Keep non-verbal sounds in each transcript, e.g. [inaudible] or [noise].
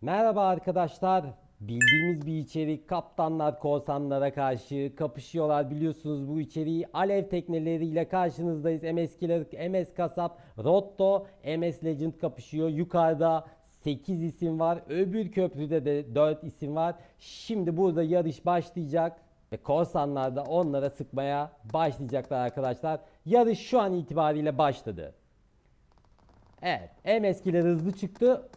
Merhaba arkadaşlar. Bildiğimiz bir içerik kaptanlar korsanlara karşı kapışıyorlar biliyorsunuz bu içeriği alev tekneleriyle karşınızdayız. MS Killer, MS Kasap, Rotto, MS Legend kapışıyor. Yukarıda 8 isim var. Öbür köprüde de 4 isim var. Şimdi burada yarış başlayacak ve korsanlar da onlara sıkmaya başlayacaklar arkadaşlar. Yarış şu an itibariyle başladı. Evet, MS Killer hızlı çıktı.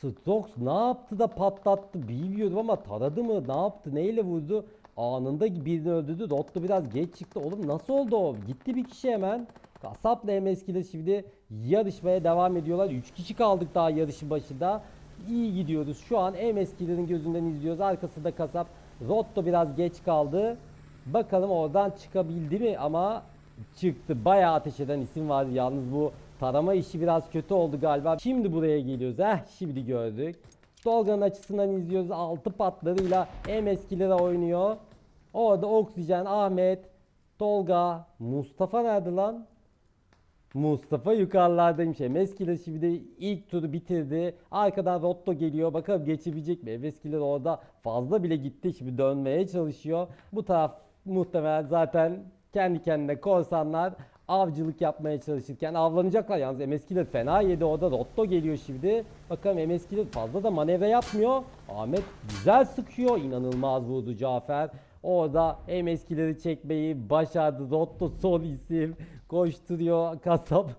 Strokes ne yaptı da patlattı bilmiyorum ama taradı mı ne yaptı neyle vurdu? Anında birini öldürdü Rotto biraz geç çıktı. Oğlum nasıl oldu o? Gitti bir kişi hemen. Kasap'la MSK'de şimdi yarışmaya devam ediyorlar. 3 kişi kaldık daha yarışın başında. İyi gidiyoruz. Şu an MSK'lerin gözünden izliyoruz. Arkasında Kasap. Rotto biraz geç kaldı. Bakalım oradan çıkabildi mi? Ama çıktı. Bayağı ateş eden isim vardı. Yalnız bu Tarama işi biraz kötü oldu galiba. Şimdi buraya geliyoruz. Heh şimdi gördük. Tolga'nın açısından izliyoruz. Altı patlarıyla M-Eskilere oynuyor. Orada Oksijen, Ahmet, Tolga, Mustafa nerede lan? Mustafa yukarılardaymış. Emeskiler şimdi ilk turu bitirdi. Arkadan Rotto geliyor. Bakalım geçebilecek mi? Emeskiler orada fazla bile gitti. Şimdi dönmeye çalışıyor. Bu taraf muhtemelen zaten kendi kendine korsanlar avcılık yapmaya çalışırken avlanacaklar. Yalnız Emeskiler fena yedi orada. Rotto geliyor şimdi. Bakalım Emeskiler fazla da manevra yapmıyor. Ahmet güzel sıkıyor. İnanılmaz vurdu Cafer. Orada hem eskileri çekmeyi başardı. Rotto son isim. Koşturuyor kasap.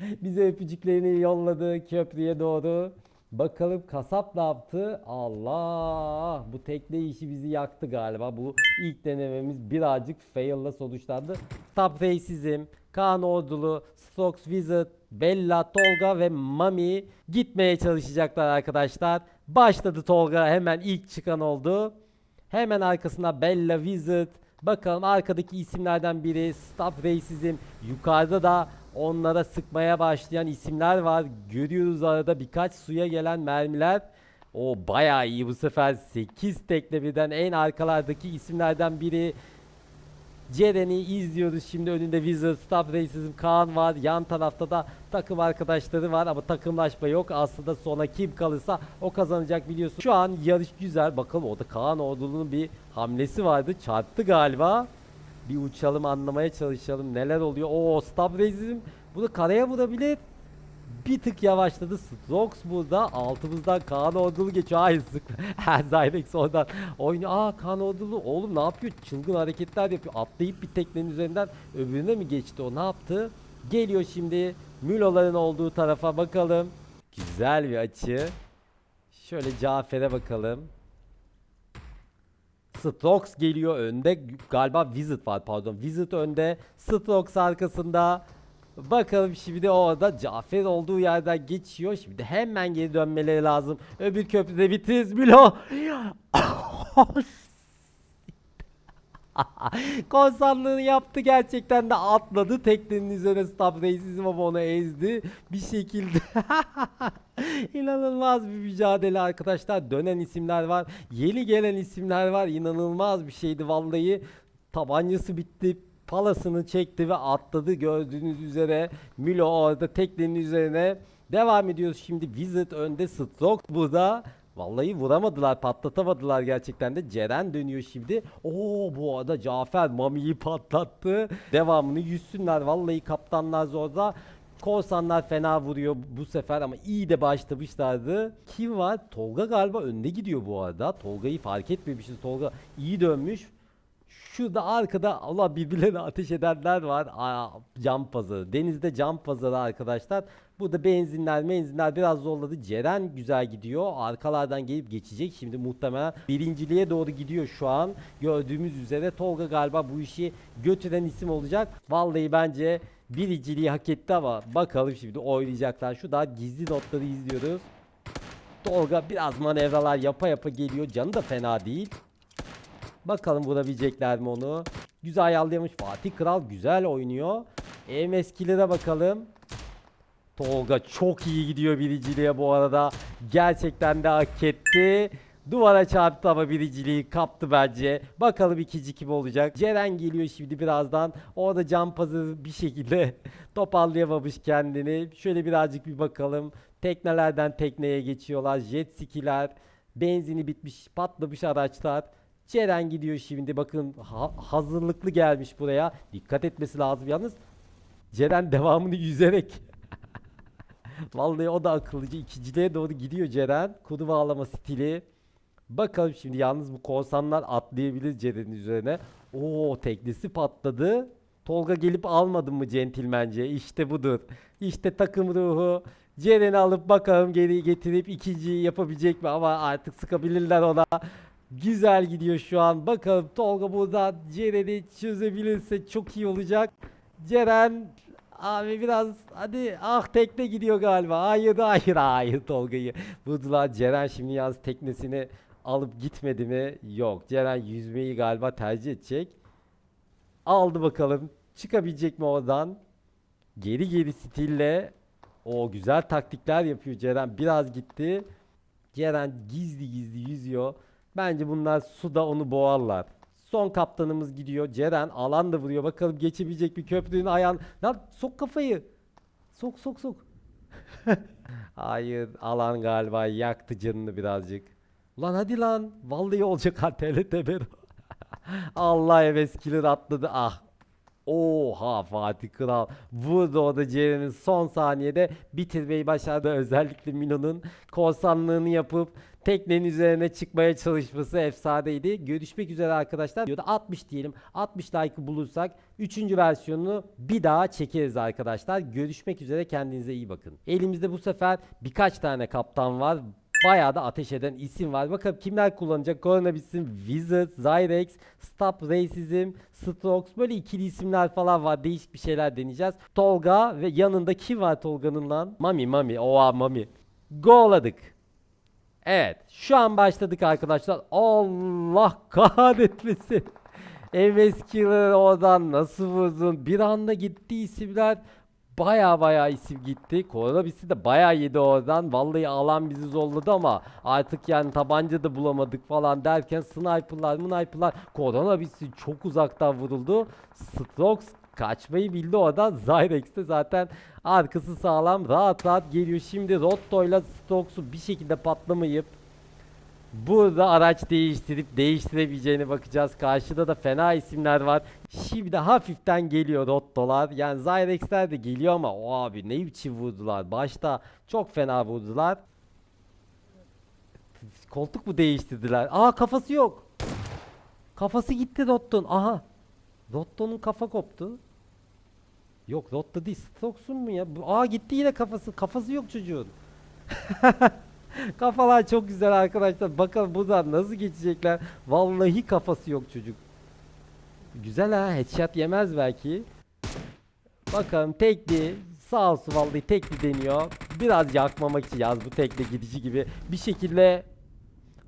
[laughs] Bize öpücüklerini yolladı köprüye doğru. Bakalım kasap ne yaptı? Allah! Bu tekne işi bizi yaktı galiba. Bu ilk denememiz birazcık fail'la sonuçlandı. Top Racism, Kaan Ordulu, Strokes Wizard, Bella, Tolga ve Mami gitmeye çalışacaklar arkadaşlar. Başladı Tolga hemen ilk çıkan oldu. Hemen arkasında Bella Wizard. Bakalım arkadaki isimlerden biri Stop Racism. Yukarıda da onlara sıkmaya başlayan isimler var. Görüyoruz arada birkaç suya gelen mermiler. O bayağı iyi bu sefer 8 tekle birden en arkalardaki isimlerden biri. Ceren'i izliyoruz şimdi önünde Wizard, Stop Racism, Kaan var. Yan tarafta da takım arkadaşları var ama takımlaşma yok. Aslında sona kim kalırsa o kazanacak biliyorsun. Şu an yarış güzel. Bakalım orada Kaan Ordulu'nun bir hamlesi vardı. Çarptı galiba. Bir uçalım anlamaya çalışalım neler oluyor. Oo Stop Racism bunu karaya vurabilir. Bir tık yavaşladı. Strokes burada. Altımızdan Kaan Ordulu geçiyor. Hayır sık. [laughs] Zyrex oradan oynuyor. Aa Kaan Ordulu oğlum ne yapıyor? Çılgın hareketler yapıyor. Atlayıp bir teknenin üzerinden öbürüne mi geçti o? Ne yaptı? Geliyor şimdi. Müloların olduğu tarafa bakalım. Güzel bir açı. Şöyle Cafer'e bakalım. Strokes geliyor önde. Galiba Wizard var pardon. Wizard önde. Strokes arkasında. Bakalım şimdi orada Cafer olduğu yerden geçiyor. Şimdi hemen geri dönmeleri lazım. Öbür köprüde bitiririz Milo. [laughs] [laughs] Konsanlığını yaptı gerçekten de atladı teknenin üzerine stop racism ama onu ezdi bir şekilde. [laughs] İnanılmaz bir mücadele arkadaşlar. Dönen isimler var. Yeni gelen isimler var. İnanılmaz bir şeydi vallahi. Tabancası bitti. Palasını çekti ve atladı gördüğünüz üzere. Milo orada teknenin üzerine. Devam ediyoruz şimdi. Wizard önde. Stroke burada. Vallahi vuramadılar, patlatamadılar gerçekten de. Ceren dönüyor şimdi. Oo bu arada Cafer Mami'yi patlattı. Devamını yüzsünler. Vallahi kaptanlar zorda. Korsanlar fena vuruyor bu sefer ama iyi de başlamışlardı. Kim var? Tolga galiba önde gidiyor bu arada. Tolga'yı fark etmemişiz. Tolga iyi dönmüş. Şurada arkada Allah birbirlerine ateş edenler var. Aa, cam pazarı. Denizde cam pazarı arkadaşlar. Burada benzinler benzinler biraz zorladı. Ceren güzel gidiyor. Arkalardan gelip geçecek. Şimdi muhtemelen birinciliğe doğru gidiyor şu an. Gördüğümüz üzere Tolga galiba bu işi götüren isim olacak. Vallahi bence birinciliği hak etti ama bakalım şimdi oynayacaklar. Şu da gizli notları izliyoruz. Tolga biraz manevralar yapa yapa geliyor. Canı da fena değil. Bakalım vurabilecekler mi onu. Güzel ayarlayamış. Fatih Kral güzel oynuyor. EMS Killer'a bakalım. Tolga çok iyi gidiyor birinciliğe bu arada. Gerçekten de hak etti. Duvara çarptı ama birinciliği kaptı bence. Bakalım ikinci kim olacak. Ceren geliyor şimdi birazdan. Orada cam pazı bir şekilde [laughs] toparlayamamış kendini. Şöyle birazcık bir bakalım. Teknelerden tekneye geçiyorlar. Jet skiler, benzini bitmiş, patlamış araçlar. Ceren gidiyor şimdi. Bakın ha- hazırlıklı gelmiş buraya. Dikkat etmesi lazım yalnız. Ceren devamını yüzerek. Vallahi o da akıllıcı. İkinciliğe doğru gidiyor Ceren. Kudu bağlama stili. Bakalım şimdi yalnız bu korsanlar atlayabilir Ceren'in üzerine. Oo teknesi patladı. Tolga gelip almadı mı centilmence? İşte budur. İşte takım ruhu. Ceren'i alıp bakalım geri getirip ikinciyi yapabilecek mi? Ama artık sıkabilirler ona. Güzel gidiyor şu an. Bakalım Tolga burada Ceren'i çözebilirse çok iyi olacak. Ceren abi biraz hadi ah tekne gidiyor galiba. Hayır hayır hayır Tolga'yı. Vurdular. Ceren şimdi yalnız teknesini alıp gitmedi mi? Yok. Ceren yüzmeyi galiba tercih edecek. Aldı bakalım. Çıkabilecek mi oradan? Geri geri stille. O güzel taktikler yapıyor Ceren. Biraz gitti. Ceren gizli gizli yüzüyor. Bence bunlar suda onu boğarlar. Son kaptanımız gidiyor. Ceren alan da vuruyor. Bakalım geçebilecek bir köprünün ayağın. Lan sok kafayı. Sok sok sok. [laughs] Hayır alan galiba yaktı canını birazcık. Lan hadi lan. Vallahi olacak ha TRT [laughs] Allah heves killer atladı. Ah. Oha Fatih Kral vurdu o da Ceren'in son saniyede bitirmeyi başardı. Özellikle Mino'nun korsanlığını yapıp teknenin üzerine çıkmaya çalışması efsaneydi. Görüşmek üzere arkadaşlar. Diyordu 60 diyelim. 60 like bulursak 3. versiyonunu bir daha çekeriz arkadaşlar. Görüşmek üzere kendinize iyi bakın. Elimizde bu sefer birkaç tane kaptan var. Bayağı da ateş eden isim var. Bakalım kimler kullanacak? Corona bitsin, Wizard, Zyrex, Stop Racism, Strokes böyle ikili isimler falan var. Değişik bir şeyler deneyeceğiz. Tolga ve yanında kim var Tolga'nın lan? Mami Mami. Oha Mami. Go'ladık. Evet. Şu an başladık arkadaşlar. Allah kahretmesin. [laughs] MS Killer oradan nasıl vurdun? Bir anda gitti isimler. Baya baya isim gitti. Koronabisi de baya yedi oradan. Vallahi alan bizi zorladı ama artık yani tabanca da bulamadık falan derken sniperlar sniperlar Koronabisi çok uzaktan vuruldu. Strokes kaçmayı bildi oradan. Zyrex de zaten arkası sağlam rahat rahat geliyor. Şimdi Rotto'yla Strokes'u bir şekilde patlamayıp Burada araç değiştirip değiştirebileceğine bakacağız. Karşıda da fena isimler var. Şimdi hafiften geliyor Rotto'lar. Yani Zyrex'ler de geliyor ama o abi ne biçim vurdular. Başta çok fena vurdular. Koltuk mu değiştirdiler? Aa kafası yok. Kafası gitti Rotto'nun. Aha. Rotto'nun kafa koptu. Yok Rotto değil. Strokes'un mu ya? Aa gitti yine kafası. Kafası yok çocuğun. [laughs] Kafalar çok güzel arkadaşlar. Bakalım buradan nasıl geçecekler. Vallahi kafası yok çocuk. Güzel ha. Headshot yemez belki. Bakalım tekli. Sağ olsun vallahi tekli deniyor. Biraz yakmamak için yaz bu tekne gidici gibi. Bir şekilde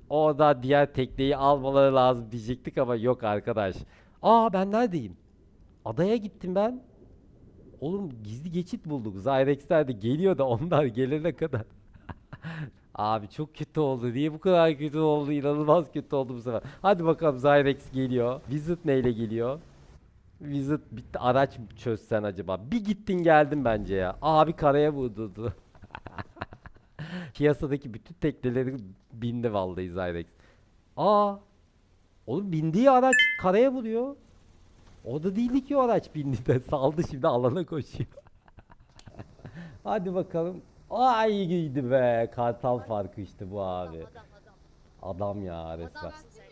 orada diğer tekneyi almaları lazım diyecektik ama yok arkadaş. Aa ben neredeyim? Adaya gittim ben. Oğlum gizli geçit bulduk. Zyrex'ler de geliyor da onlar gelene kadar. [laughs] Abi çok kötü oldu. Niye bu kadar kötü oldu? İnanılmaz kötü oldu bu sefer. Hadi bakalım Zyrex geliyor. Visit neyle geliyor? Visit bitti. Araç çözsen acaba? Bir gittin geldin bence ya. Abi karaya vurdurdu. [laughs] Piyasadaki bütün tekneleri bindi vallahi Zyrex. Aa. Oğlum bindiği araç karaya vuruyor. O da değildi ki o araç bindi de [laughs] saldı şimdi alana koşuyor. [laughs] Hadi bakalım. Ay iyiydi be. Kartal farkı işte bu abi. Adam ya resmen. Adam size